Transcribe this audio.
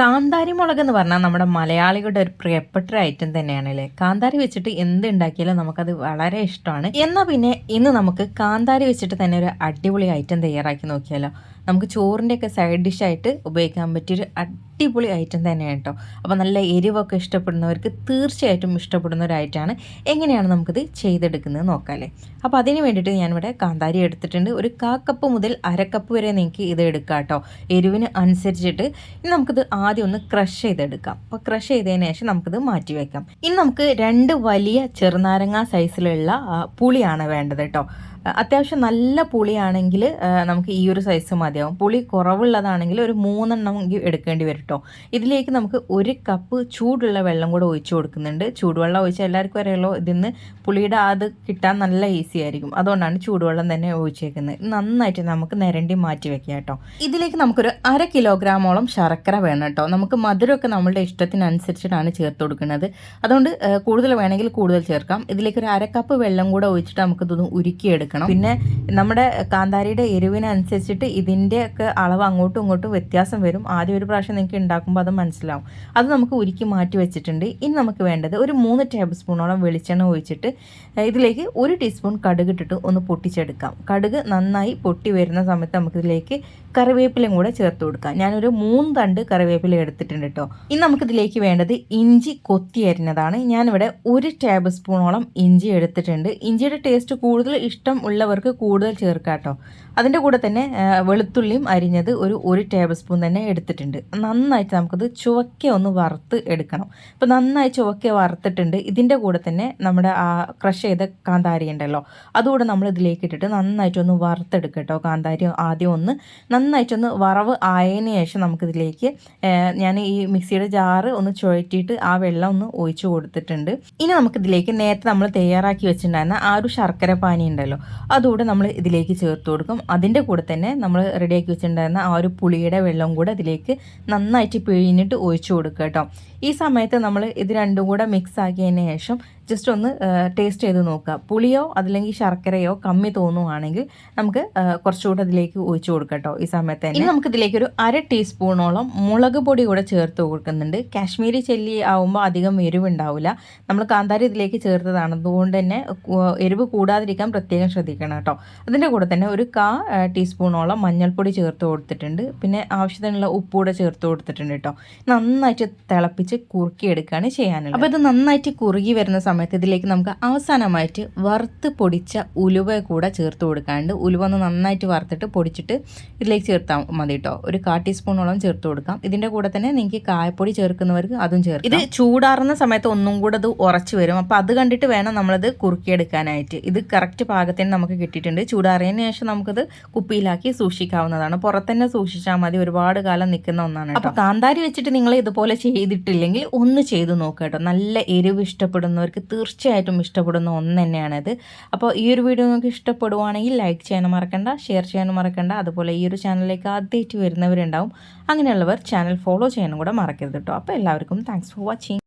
കാന്താരി മുളക് എന്ന് പറഞ്ഞാൽ നമ്മുടെ മലയാളികളുടെ ഒരു പ്രിയപ്പെട്ട ഐറ്റം തന്നെയാണ് അല്ലേ? കാന്താരി വെച്ചിട്ട് എന്ത് ഉണ്ടാക്കിയാലും നമുക്കത് വളരെ ഇഷ്ടമാണ്. എന്നാൽ പിന്നെ ഇന്ന് നമുക്ക് കാന്താരി വെച്ചിട്ട് തന്നെ ഒരു അടിപൊളി ഐറ്റം തയ്യാറാക്കി നോക്കിയാലോ. നമുക്ക് ചോറിന്റെയൊക്കെ സൈഡ് ഡിഷായിട്ട് ഉപയോഗിക്കാൻ പറ്റിയൊരു അടിപൊളി ഐറ്റം തന്നെയാണ് കേട്ടോ. അപ്പോൾ നല്ല എരിവൊക്കെ ഇഷ്ടപ്പെടുന്നവർക്ക് തീർച്ചയായിട്ടും ഇഷ്ടപ്പെടുന്ന ഒരു ഐറ്റമാണ് എങ്ങനെയാണ് നമുക്കിത് ചെയ്തെടുക്കുന്നത് നോക്കാമല്ലേ അപ്പോൾ അതിന് വേണ്ടിയിട്ട് ഞാനിവിടെ കാന്താരി എടുത്തിട്ടുണ്ട്. ഒരു കാ കപ്പ് മുതൽ അരക്കപ്പ് കപ്പ് വരെ നിങ്ങൾക്ക് ഇത് എടുക്കാം കേട്ടോ. എരിവിന് അനുസരിച്ചിട്ട് ഇനി നമുക്കിത് ആദ്യം ഒന്ന് ക്രഷ് ചെയ്തെടുക്കാം. അപ്പോൾ ക്രഷ് ചെയ്തതിന് ശേഷം നമുക്കിത് മാറ്റി വയ്ക്കാം ഇനി നമുക്ക് രണ്ട് വലിയ ചെറുനാരങ്ങ സൈസിലുള്ള പുളിയാണ് വേണ്ടത് കേട്ടോ. അത്യാവശ്യം നല്ല പുളിയാണെങ്കിൽ നമുക്ക് ഈ ഒരു സൈസ് മതിയാവും. പുളി കുറവുള്ളതാണെങ്കിൽ ഒരു മൂന്നെണ്ണം എടുക്കേണ്ടി വരും കേട്ടോ ഇതിലേക്ക് നമുക്ക് ഒരു കപ്പ് ചൂടുള്ള വെള്ളം കൂടെ ഒഴിച്ചു കൊടുക്കുന്നുണ്ട്. ചൂടുവെള്ളം ഒഴിച്ചാൽ എല്ലാവർക്കും അറിയാലോ ഇതിന്ന് പുളിയുടെ അത് കിട്ടാൻ നല്ല ഈസി ആയിരിക്കും. അതുകൊണ്ടാണ് ചൂടുവെള്ളം തന്നെ ഒഴിച്ചേക്കുന്നത്. നന്നായിട്ട് നമുക്ക് നിരണ്ടി മാറ്റി വെക്കാം കേട്ടോ ഇതിലേക്ക് നമുക്കൊരു അര കിലോഗ്രാമോളം ശർക്കര വേണം കേട്ടോ നമുക്ക് മധുരമൊക്കെ നമ്മളുടെ ഇഷ്ടത്തിനനുസരിച്ചിട്ടാണ് ചേർത്ത് കൊടുക്കുന്നത്. അതുകൊണ്ട് കൂടുതൽ വേണമെങ്കിൽ കൂടുതൽ ചേർക്കാം. ഇതിലേക്ക് ഒരു അര കപ്പ് വെള്ളം കൂടെ ഒഴിച്ചിട്ട് നമുക്കിതൊന്ന് ഉരുക്കിയെടുക്കണം പിന്നെ നമ്മുടെ കാന്താരിയുടെ എരിവിനനുസരിച്ചിട്ട് ഇതിന്റെ ഒക്കെ അളവ് അങ്ങോട്ടും ഇങ്ങോട്ടും വ്യത്യാസം വരും. ആദ്യം ഒരു പ്രാവശ്യം നിങ്ങൾക്ക് ഉണ്ടാക്കുമ്പോൾ അത് മനസ്സിലാവും. അത് നമുക്ക് ഉരുക്കി മാറ്റി വെച്ചിട്ടുണ്ട്. ഇനി നമുക്ക് വേണ്ടത് ഒരു മൂന്ന് ടേബിൾ സ്പൂണോളം വെളിച്ചെണ്ണ ഒഴിച്ചിട്ട് ഇതിലേക്ക് ഒരു ടീസ്പൂൺ കടുക് ഇട്ടിട്ട് ഒന്ന് പൊട്ടിച്ചെടുക്കാം. കടുക് നന്നായി പൊട്ടി വരുന്ന സമയത്ത് നമുക്കിതിലേക്ക് കറിവേപ്പിലയും കൂടെ ചേർത്ത് കൊടുക്കാം. ഞാനൊരു മൂന്ന് തണ്ട് കറിവേപ്പില എടുത്തിട്ടുണ്ട് കേട്ടോ. ഇനി നമുക്കിതിലേക്ക് വേണ്ടത് ഇഞ്ചി കൊത്തി അരിഞ്ഞതാണ്. ഞാനിവിടെ ഒരു ടേബിൾ സ്പൂണോളം ഇഞ്ചി എടുത്തിട്ടുണ്ട്. ഇഞ്ചിയുടെ ടേസ്റ്റ് കൂടുതൽ ഇഷ്ടം ഉള്ളവർക്ക് കൂടുതൽ ചേർക്കാം കേട്ടോ. അതിന്റെ കൂടെ തന്നെ വെളുത്തുള്ളിയും അരിഞ്ഞത് ഒരു ഒരു ടേബിൾ സ്പൂൺ തന്നെ എടുത്തിട്ടുണ്ട്. നന്നായിട്ട് നമുക്കത് ചുവക്ക ഒന്ന് വറുത്ത് എടുക്കണം. അപ്പോൾ നന്നായി ചുവക്ക വറുത്തിട്ടുണ്ട്. ഇതിന്റെ കൂടെ തന്നെ നമ്മുടെ ആ ക്രഷ് ചെയ്ത കാന്താരി ഉണ്ടല്ലോ അതുകൂടെ നമ്മൾ ഇതിലേക്ക് ഇട്ടിട്ട് നന്നായിട്ടൊന്ന് വറുത്തെടുക്കുക കേട്ടോ. കാന്താരി ആദ്യം ഒന്ന് നന്നായിട്ടൊന്ന് വറവ് ആയതിന് ശേഷം നമുക്കിതിലേക്ക് ഞാൻ ഈ മിക്സിയുടെ ജാറ് ഒന്ന് ചുഴറ്റിയിട്ട് ആ വെള്ളം ഒന്ന് ഒഴിച്ചു കൊടുത്തിട്ടുണ്ട്. ഇനി നമുക്കിതിലേക്ക് നേരത്തെ നമ്മൾ തയ്യാറാക്കി വെച്ചിട്ടുണ്ടായിരുന്ന ആ ഒരു ശർക്കര പാനി ഉണ്ടല്ലോ അതുകൂടെ നമ്മൾ ഇതിലേക്ക് ചേർത്ത് കൊടുക്കും. അതിന്റെ കൂടെ തന്നെ നമ്മൾ റെഡിയാക്കി വെച്ചിട്ടുണ്ടായിരുന്ന ആ ഒരു പുളിയുടെ വെള്ളം കൂടെ അതിലേക്ക് നന്നായിട്ട് പിഴിഞ്ഞിട്ട് ഒഴിച്ചു കൊടുക്കുക കേട്ടോ. ഈ സമയത്ത് നമ്മൾ ഇത് രണ്ടും കൂടെ മിക്സ് ആക്കിയതിന് ശേഷം ജസ്റ്റ് ഒന്ന് ടേസ്റ്റ് ചെയ്ത് നോക്കുക. പുളിയോ അതല്ലെങ്കിൽ ശർക്കരയോ കമ്മി തോന്നുവാണെങ്കിൽ നമുക്ക് കുറച്ചുകൂടെ അതിലേക്ക് ഒഴിച്ചു കൊടുക്കാം കേട്ടോ. ഈ സമയത്ത് തന്നെ. ഇനി നമുക്ക് ഇതിലേക്ക് ഒരു അര ടീസ്പൂണോളം മുളക് പൊടി കൂടെ ചേർത്ത് കൊടുക്കുന്നുണ്ട്. കാശ്മീരി ചെല്ലി ആവുമ്പോൾ അധികം എരിവുണ്ടാവില്ല. നമ്മൾ കാന്താരി ഇതിലേക്ക് ചേർത്തതാണ്. അതുകൊണ്ട് തന്നെ എരിവ് കൂടാതിരിക്കാൻ പ്രത്യേകം ശ്രദ്ധിക്കണം കേട്ടോ. അതിന്റെ കൂടെ തന്നെ ഒരു കാ ടീസ്പൂണോളം മഞ്ഞൾപ്പൊടി ചേർത്ത് കൊടുത്തിട്ടുണ്ട്. പിന്നെ ആവശ്യത്തിനുള്ള ഉപ്പ് കൂടെ ചേർത്ത് കൊടുത്തിട്ടുണ്ട് കേട്ടോ. നന്നായിട്ട് തിളപ്പിച്ച് കുറുക്കിയെടുക്കുകയാണ് ചെയ്യാനുള്ളത്. അപ്പോൾ ഇത് നന്നായിട്ട് കുറുകി വരുന്ന സമയത്ത് ഇതിലേക്ക് നമുക്ക് അവസാനമായിട്ട് വറുത്ത് പൊടിച്ച ഉലുവ കൂടെ ചേർത്ത് കൊടുക്കാണ്ട് ഉലുവ ഒന്ന് നന്നായിട്ട് വറുത്തിട്ട് പൊടിച്ചിട്ട് ഇതിലേക്ക് ചേർത്താൽ മതി കേട്ടോ ഒരു കാ ടീസ്പൂണോളം ചേർത്ത് കൊടുക്കാം. ഇതിന്റെ കൂടെ തന്നെ നിങ്ങൾക്ക് കായപ്പൊടി ചേർക്കുന്നവർക്ക് അതും ചേർക്കാം. ഇത് ചൂടാറുന്ന സമയത്ത് ഒന്നും കൂടെ അത് ഉറച്ചു വരും. അപ്പോൾ അത് കണ്ടിട്ട് വേണം നമ്മളത് കുറുക്കിയെടുക്കാനായിട്ട്. ഇത് കറക്റ്റ് പാകത്തിന് നമുക്ക് കിട്ടിയിട്ടുണ്ട്. ചൂടാറിയതിന് ശേഷം നമുക്കത് കുപ്പിയിലാക്കി സൂക്ഷിക്കാവുന്നതാണ്. പുറത്തന്നെ സൂക്ഷിച്ചാൽ മതി. ഒരുപാട് കാലം നിൽക്കുന്ന ഒന്നാണ് അപ്പോൾ കാന്താരി വെച്ചിട്ട് നിങ്ങൾ ഇതുപോലെ ചെയ്തിട്ടില്ലെങ്കിൽ ഒന്ന് ചെയ്ത് നോക്കുക കേട്ടോ നല്ല എരിവ് ഇഷ്ടപ്പെടുന്നവർക്ക് തീർച്ചയായിട്ടും ഇഷ്ടപ്പെടുന്ന ഒന്ന് തന്നെയാണിത് അപ്പോൾ ഈ ഒരു വീഡിയോ നിങ്ങൾക്ക് ഇഷ്ടപ്പെടുവാണെങ്കിൽ ലൈക്ക് ചെയ്യാനും മറക്കണ്ട ഷെയർ ചെയ്യാനും മറക്കണ്ട. അതുപോലെ ഈ ഒരു ചാനലിലേക്ക് ആദ്യമായിട്ട് വരുന്നവരുണ്ടാവും. അങ്ങനെയുള്ളവർ ചാനൽ ഫോളോ ചെയ്യാനും കൂടെ മറക്കരുത് കേട്ടോ അപ്പോൾ എല്ലാവർക്കും താങ്ക്സ് ഫോർ വാച്ചിങ്